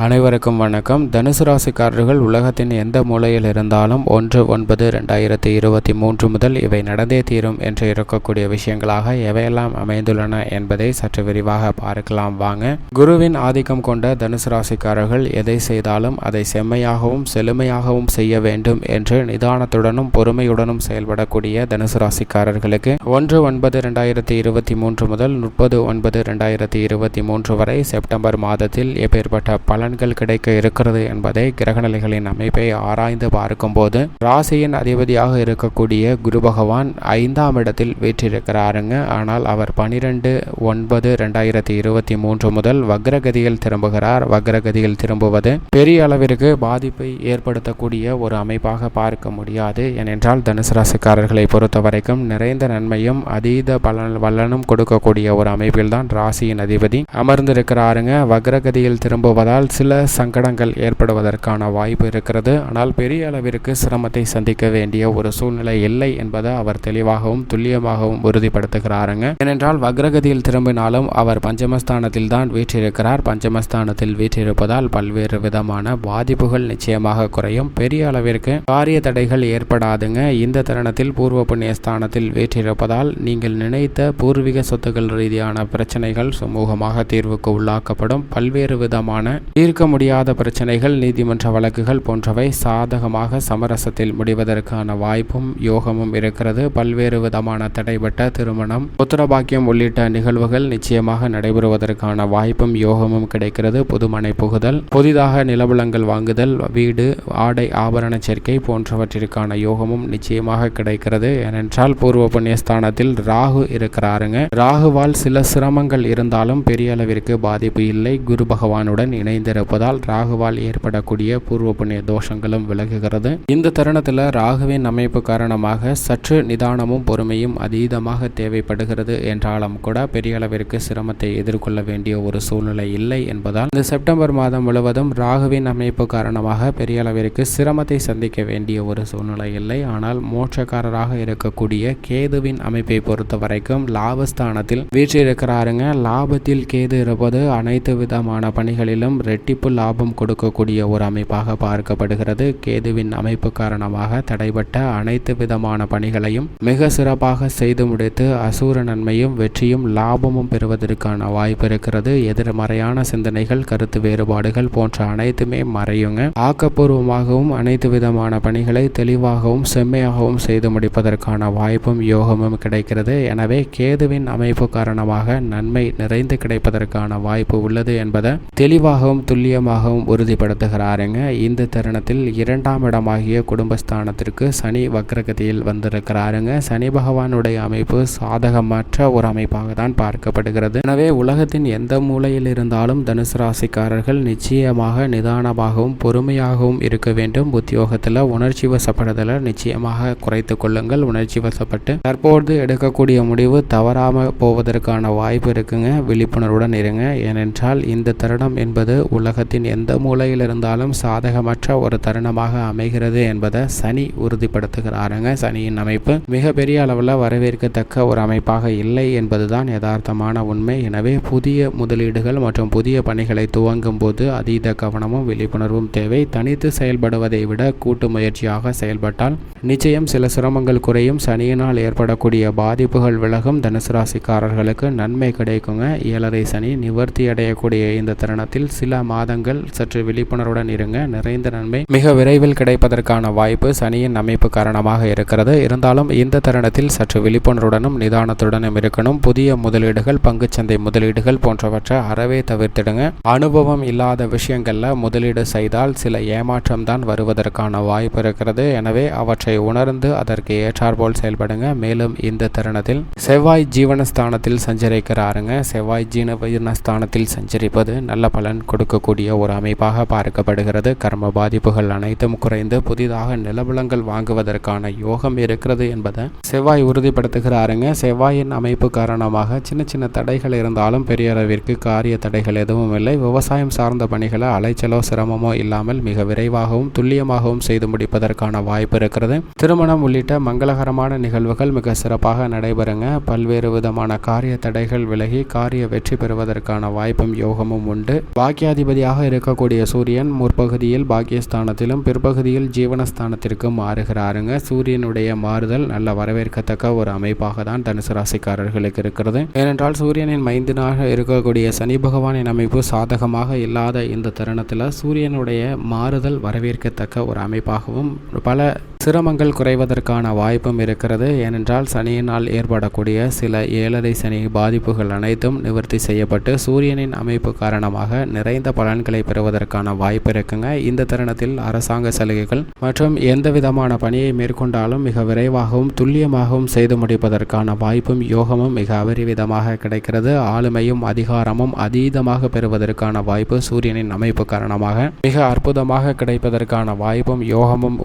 அனைவருக்கும் வணக்கம். தனுசு ராசிக்காரர்கள் உலகத்தின் எந்த மூலையில் இருந்தாலும் ஒன்று ஒன்பது ரெண்டாயிரத்தி இருபத்தி மூன்று முதல் இவை நடந்தே தீரும் என்று இருக்கக்கூடிய விஷயங்களாக எவையெல்லாம் அமைந்துள்ளன என்பதை சற்று விரிவாக பார்க்கலாம். வாங்க. குருவின் ஆதிக்கம் கொண்ட தனுசு ராசிக்காரர்கள் எதை செய்தாலும் அதை செம்மையாகவும் செழுமையாகவும் செய்ய வேண்டும் என்று நிதானத்துடனும் பொறுமையுடனும் செயல்படக்கூடிய தனுசு ராசிக்காரர்களுக்கு ஒன்று ஒன்பது ரெண்டாயிரத்தி இருபத்தி மூன்று முதல் முப்பது ஒன்பது ரெண்டாயிரத்தி இருபத்தி மூன்று வரை செப்டம்பர் மாதத்தில் எப்பேற்பட்ட பலன்கள் கிடைக்க இருக்கிறது என்பதை கிரகநிலைகளின் அமைப்பை ஆராய்ந்து பார்க்கும்போது ராசியின் அதிபதியாக இருக்கக்கூடிய குரு பகவான் ஐந்தாம் இடத்தில் வீற்றிருக்கிறாருங்க. ஆனால் அவர் பனிரெண்டு ஒன்பது ரெண்டாயிரத்தி இருபத்தி மூன்று முதல் வக்ரகதியில் திரும்புகிறார். வக்ரகதியில் திரும்புவது பெரிய அளவிற்கு பாதிப்பை ஏற்படுத்தக்கூடிய ஒரு அமைப்பாக பார்க்க முடியாது. ஏனென்றால் தனுசு ராசிக்காரர்களை பொறுத்த வரைக்கும் நிறைந்த நன்மையும் அதீத பலன் வல்லனும் கொடுக்கக்கூடிய ஒரு அமைப்பில்தான் ராசியின் அதிபதி அமர்ந்திருக்கிறாருங்க. வக்ரகதியில் திரும்புவதால் சில சங்கடங்கள் ஏற்படுவதற்கான வாய்ப்பு இருக்கிறது. ஆனால் பெரிய அளவிற்கு சிரமத்தை சந்திக்க வேண்டிய ஒரு சூழ்நிலை இல்லை என்பதை அவர் தெளிவாகவும் துல்லியமாகவும் உறுதிப்படுத்துகிறாருங்க. ஏனென்றால் வக்ரகதியில் திரும்பினாலும் அவர் பஞ்சமஸ்தானத்தில் தான் வீற்றிருக்கிறார். பஞ்சமஸ்தானத்தில் வீற்றிருப்பதால் பல்வேறு விதமான பாதிப்புகள் நிச்சயமாக குறையும். பெரிய அளவிற்கு காரிய தடைகள் ஏற்படாதுங்க. இந்த தருணத்தில் பூர்வ புண்ணிய ஸ்தானத்தில் வீற்றிருப்பதால் நீங்கள் நினைத்த பூர்வீக சொத்துக்கள் ரீதியான பிரச்சனைகள் சுமூகமாக தீர்வுக்கு உள்ளாக்கப்படும். பல்வேறு விதமான தீர்க்க முடியாத பிரச்சனைகள் நீதிமன்ற வழக்குகள் போன்றவை சாதகமாக சமரசத்தில் முடிவதற்கான வாய்ப்பும் யோகமும் இருக்கிறது. பல்வேறு விதமான தடைபட்ட திருமணம் புத்திரபாக்கியம் உள்ளிட்ட நிகழ்வுகள் நிச்சயமாக நடைபெறுவதற்கான வாய்ப்பும் யோகமும் கிடைக்கிறது. புதுமனை புகுதல் புதிதாக நிலவளங்கள் வாங்குதல் வீடு ஆடை ஆபரண சேர்க்கை போன்றவற்றிற்கான யோகமும் நிச்சயமாக கிடைக்கிறது. ஏனென்றால் பூர்வ புண்ணியஸ்தானத்தில் ராகு இருக்கிறாருங்க. ராகுவால் சில சிரமங்கள் இருந்தாலும் பெரிய அளவிற்கு பாதிப்பு இல்லை. குரு பகவானுடன் இணைந்திருப்பதால் ராகுவால் ஏற்படக்கூடிய பூர்வ புண்ணிய தோஷங்களும் விலகுகிறது. இந்த தருணத்தில் ராகுவின் அமைப்பு காரணமாக சற்று நிதானமும் பொறுமையும் அதீதமாக தேவைப்படுகிறது என்றாலும் கூட பெரிய அளவிற்கு சிரமத்தை எதிர்கொள்ள வேண்டிய ஒரு சூழ்நிலை இல்லை என்பதால் இந்த செப்டம்பர் மாதம் முழுவதும் ராகுவின் அமைப்பு காரணமாக பெரிய அளவிற்கு சிரமத்தை சந்திக்க வேண்டிய ஒரு சூழ்நிலை இல்லை. ஆனால் மோட்சக்காரராக இருக்கக்கூடிய கேதுவின் அமைப்பை பொறுத்த வரைக்கும் லாபஸ்தானத்தில் வீற்றிருக்கிறாருங்க லாபத்தில் கேது இருப்பது அனைத்து விதமான பணிகளிலும் இரட்டிப்பு லாபம் கொடுக்கக்கூடிய ஒரு அமைப்பாக பார்க்கப்படுகிறது. கேதுவின் அமைப்பு காரணமாக தடைபட்ட அனைத்து விதமான பணிகளையும் மிக சிறப்பாக செய்து முடித்து அசூர நன்மையும் வெற்றியும் லாபமும் பெறுவதற்கான வாய்ப்பு இருக்கிறது. எதிர்மறையான சிந்தனைகள் கருத்து வேறுபாடுகள் போன்ற அனைத்துமே மறையுங்க. ஆக்கப்பூர்வமாகவும் அனைத்து விதமான பணிகளை தெளிவாகவும் செம்மையாகவும் செய்து முடிப்பதற்கான வாய்ப்பும் யோகமும் கிடைக்கிறது. எனவே கேதுவின் அமைப்பு காரணமாக நன்மை நிறைந்து கிடைப்பதற்கான வாய்ப்பு உள்ளது என்பதை தெளிவாகவும் துல்லியமாகவும் உறுதிப்படுத்துகிறாருங்க. இந்த தருணத்தில் இரண்டாம் இடமாகிய குடும்பஸ்தானத்திற்கு சனி வக்ரகதியில் வந்திருக்கிறாருங்க. சனி பகவானுடைய அமைப்பு சாதகமற்ற ஒரு அமைப்பாக தான் பார்க்கப்படுகிறது. எனவே உலகத்தின் எந்த மூலையில் இருந்தாலும் தனுசு ராசிக்காரர்கள் நிச்சயமாக நிதானமாகவும் பொறுமையாகவும் இருக்க வேண்டும். உத்தியோகத்தில் உணர்ச்சி வசப்படுதலை நிச்சயமாக குறைத்து கொள்ளுங்கள். உணர்ச்சி வசப்பட்டு தற்போது எடுக்கக்கூடிய முடிவு தவறாமல் போவதற்கான வாய்ப்பு இருக்குங்க. விழிப்புணர்வுடன் இருங்க. ஏனென்றால் இந்த தருணம் என்பது உலகத்தின் எந்த மூலையில் இருந்தாலும் சாதகமற்ற ஒரு தருணமாக அமைகிறது என்பதை சனி உறுதிப்படுத்துகிறாருங்க. சனியின் அமைப்பு மிகப்பெரிய அளவில் வரவேற்கத்தக்க ஒரு அமைப்பாக இல்லை என்பதுதான் யதார்த்தமான உண்மை. எனவே புதிய முதலீடுகள் மற்றும் புதிய பணிகளை துவங்கும் போது அதீத கவனமும் விழிப்புணர்வும் தேவை. தனித்து செயல்படுவதை விட கூட்டு முயற்சியாக செயல்பட்டால் நிச்சயம் சில சிரமங்கள் குறையும். சனியினால் ஏற்படக்கூடிய பாதிப்புகள் விலகும். தனுசு ராசிக்காரர்களுக்கு நன்மை கிடைக்குங்க. ஏழரை சனி நிவர்த்தி அடையக்கூடிய இந்த தருணத்தில் சில மாதங்கள் சற்று விழிப்புணர்வுடன் இருங்க. நிறைந்த நன்மை. மிக விரைவில் கிடைப்பதற்கான வாய்ப்பு சனியின் அமைப்பு காரணமாக இருக்கிறது. இருந்தாலும் இந்த தருணத்தில் சற்று விழிப்புணர்வுடனும் நிதானத்துடனும் இருக்கணும். புதிய முதலீடுகள் பங்குச்சந்தை முதலீடுகள் போன்றவற்றை அறவே தவிர்த்திடுங்க. அனுபவம் இல்லாத விஷயங்கள்ல முதலீடு செய்தால் சில ஏமாற்றம் தான் வருவதற்கான வாய்ப்பு இருக்கிறது. எனவே அவற்றை உணர்ந்து அதற்கு ஏற்றாற்போல் செயல்படுங்க. மேலும் இந்த தருணத்தில் செவ்வாய் ஜீவனஸ்தானத்தில் சஞ்சரிக்கிறாருங்க. செவ்வாய் ஜீவனஸ்தானத்தில் சஞ்சரிப்பது நல்ல பலன் கொடுக்கக்கூடிய ஒரு அமைப்பாக பார்க்கப்படுகிறது. கர்ம பாதிப்புகள் அனைத்தும் குறைந்து புதிதாக நிலவளங்கள் வாங்குவதற்கான யோகம் இருக்கிறது என்பதை செவ்வாய் உறுதிப்படுத்துகிறாருங்க. செவ்வாயின் அமைப்பு காரணமாக சின்ன சின்ன தடைகள் இருந்தாலும் பெரிய அளவிற்கு காரிய தடைகள் எதுவும் இல்லை. விவசாயம் சார்ந்த பணிகளை அலைச்சலோ சிரமமோ இல்லாமல் மிக விரைவாகவும் துல்லியமாகவும் செய்து முடிப்பதற்கான வாய்ப்பு இருக்கிறது. திருமணம் உள்ளிட்ட மங்களகரமான நிகழ்வுகள் மிக சிறப்பாக நடைபெறுங்க. பல்வேறு விதமான காரிய தடைகள் விலகி காரிய வெற்றி பெறுவதற்கான வாய்ப்பும் யோகமும் உண்டு. பாக்கியாதி அதிபதியாக இருக்கக்கூடிய சூரியன் முற்பகுதியில் பாக்கியஸ்தானத்திலும் பிற்பகுதியில் ஜீவனஸ்தானத்திற்கு மாறுகிறாருங்க. சூரியனுடைய மாறுதல் நல்ல வரவேற்கத்தக்க ஒரு அமைப்பாக தான் தனுசு ராசிக்காரர்களுக்கு இருக்கிறது. ஏனென்றால் சூரியனின் மைந்தனாக இருக்கக்கூடிய சனி பகவானின் அமைப்பு சாதகமாக இல்லாத இந்த தருணத்தில் சூரியனுடைய மாறுதல் வரவேற்கத்தக்க ஒரு அமைப்பாகவும் பல சிரமங்கள் குறைவதற்கான வாய்ப்பும் இருக்கிறது. ஏனென்றால் சனியினால் ஏற்படக்கூடிய சில ஏழரை சனி பாதிப்புகள் அனைத்தும் நிவர்த்தி செய்யப்பட்டு சூரியனின் அமைப்பு காரணமாக நிறைந்த பலன்களை பெறுவதற்கான வாய்ப்பு இருக்குங்க. இந்த தருணத்தில் அரசாங்க சலுகைகள் மற்றும் எந்த விதமான பணியை மேற்கொண்டாலும் மிக விரைவாகவும் துல்லியமாகவும் செய்து முடிப்பதற்கான வாய்ப்பும் யோகமும் மிக அபரிவிதமாக கிடைக்கிறது. ஆளுமையும் அதிகாரமும் அதீதமாக பெறுவதற்கான வாய்ப்பு சூரியனின் அமைப்பு காரணமாக மிக அற்புதமாக கிடைப்பதற்கான வாய்ப்பும் யோகமும்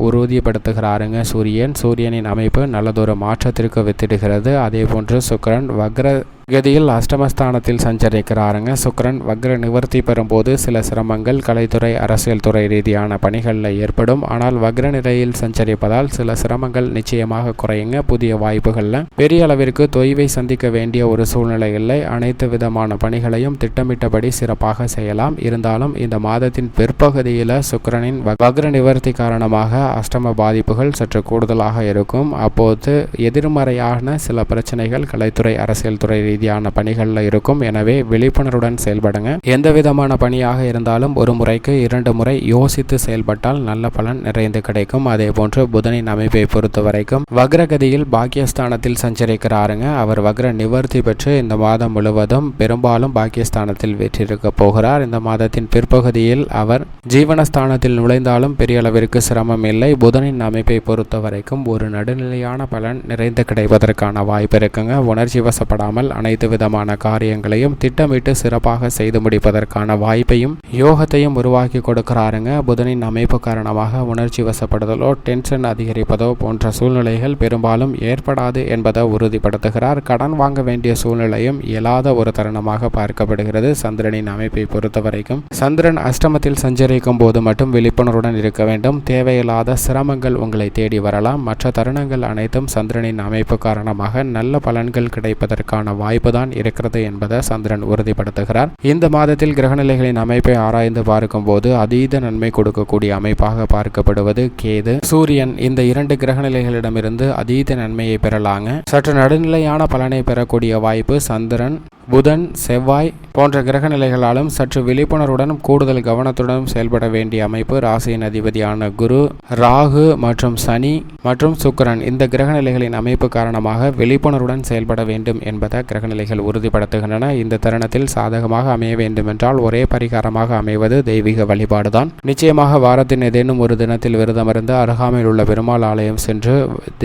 ஆறுங்க சூரியன் சூரியனின் அமைப்பு நல்லதொரு மாற்றத்திற்கு வித்திடுகிறது. அதே போன்று சுக்கரன் வக்ர கதியில் அஷ்டமஸ்தானத்தில் சஞ்சரிக்கிறாருங்க. சுக்கரன் வக்ர நிவர்த்தி பெறும்போது சில சிரமங்கள் கலைத்துறை அரசியல் துறை ரீதியான பணிகளில் ஏற்படும். ஆனால் வக்ர நிலையில் சஞ்சரிப்பதால் சில சிரமங்கள் நிச்சயமாக குறையுங்க. புதிய வாய்ப்புகளில் பெரிய அளவிற்கு தொய்வை சந்திக்க வேண்டிய ஒரு சூழ்நிலை இல்லை. அனைத்து விதமான பணிகளையும் திட்டமிட்டபடி சிறப்பாக செய்யலாம். இருந்தாலும் இந்த மாதத்தின் பிற்பகுதியில் சுக்கரனின் வக்ர நிவர்த்தி காரணமாக அஷ்டம பாதிப்புகள் சற்று கூடுதலாக இருக்கும். அப்போது எதிர்மறையான சில பிரச்சனைகள் கலைத்துறை அரசியல் துறை ரீதியான பணிகளில் இருக்கும். எனவே விழிப்புணர்வுடன் செயல்படுங்க. எந்த விதமான பணியாக இருந்தாலும் ஒரு முறைக்கு இரண்டு முறை யோசித்து செயல்பட்டால் நல்ல பலன் நிறைந்து கிடைக்கும். அதே போன்று புதனின் அமைப்பை பொறுத்த வரைக்கும் வக்ரகதியில் பாக்கியஸ்தானத்தில் சஞ்சரிக்கிறாருங்க. அவர் வக்ர நிவர்த்தி பெற்று இந்த மாதம் முழுவதும் பெரும்பாலும் பாக்கியஸ்தானத்தில் வெற்றிருக்க போகிறார். இந்த மாதத்தின் பிற்பகுதியில் அவர் ஜீவனஸ்தானத்தில் நுழைந்தாலும் பெரிய அளவிற்கு சிரமம் இல்லை. புதனின் அமைப்பை பொறுத்த வரைக்கும் ஒரு நடுநிலையான பலன் நிறைந்து கிடைப்பதற்கான வாய்ப்பு இருக்குங்க. உணர்ச்சி வசப்படாமல் அனைத்து விதமான காரியங்களையும் திட்டமிட்டு சிறப்பாக செய்து முடிப்பதற்கான வாய்ப்பையும் யோகத்தையும் உருவாக்கி கொடுக்கிறாருங்க. புதனின் அமைப்பு காரணமாக உணர்ச்சி வசப்படுதலோ டென்ஷன் அதிகரிப்பதோ போன்ற சூழ்நிலைகள் பெரும்பாலும் ஏற்படாது என்பதை உறுதிப்படுத்துகிறார். கடன் வாங்க வேண்டிய சூழ்நிலையும் இயலாத ஒரு தருணமாக பார்க்கப்படுகிறது. சந்திரனின் அமைப்பை பொறுத்த வரைக்கும் சந்திரன் அஷ்டமத்தில் சஞ்சரிக்கும் போது மட்டும் விழிப்புணர்வுடன் இருக்க வேண்டும். தேவையில்லாத சிரமங்கள் உங்களை தேடி வரலாம். மற்ற தருணங்கள் அனைத்தும் சந்திரனின் அமைப்பு காரணமாக நல்ல பலன்கள் கிடைப்பதற்கான வாய்ப்பு வாய்ப்புதான் இருக்கிறது என்பதை சந்திரன் உறுதிப்படுத்துகிறார். இந்த மாதத்தில் கிரகநிலைகளின் அமைப்பை ஆராய்ந்து பார்க்கும்போது அதீத நன்மை கொடுக்கக்கூடிய அமைப்பாக பார்க்கப்படுவது கேது. சூரியன் இந்த இரண்டு கிரகநிலைகளிடமிருந்து அதீத நன்மையை பெறலாங்க. சற்று நடுநிலையான பலனை பெறக்கூடிய வாய்ப்பு சந்திரன் புதன் செவ்வாய் போன்ற கிரகநிலைகளாலும் சற்று விழிப்புணர்வுடனும் கூடுதல் கவனத்துடனும் செயல்பட வேண்டிய அமைப்பு ராசியின் அதிபதியான குரு ராகு மற்றும் சனி மற்றும் சுக்கிரன் இந்த கிரகநிலைகளின் அமைப்பு காரணமாக விழிப்புணர்வுடன் செயல்பட வேண்டும் என்பதை கிரகநிலைகள் உறுதிப்படுத்துகின்றன. இந்த தருணத்தில் சாதகமாக அமைய வேண்டுமென்றால் ஒரே பரிகாரமாக அமைவது தெய்வீக வழிபாடுதான். நிச்சயமாக வாரத்தின் ஏதேனும் ஒரு தினத்தில் விரதமிருந்து அருகாமையில் உள்ள பெருமாள் ஆலயம் சென்று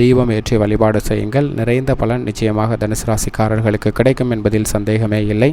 தெய்வம் ஏற்றி வழிபாடு செய்யுங்கள். நிறைந்த பலன் நிச்சயமாக தனுசு ராசிக்காரர்களுக்கு கிடைக்கும் என்பதில் சந்தேகமே இல்லை.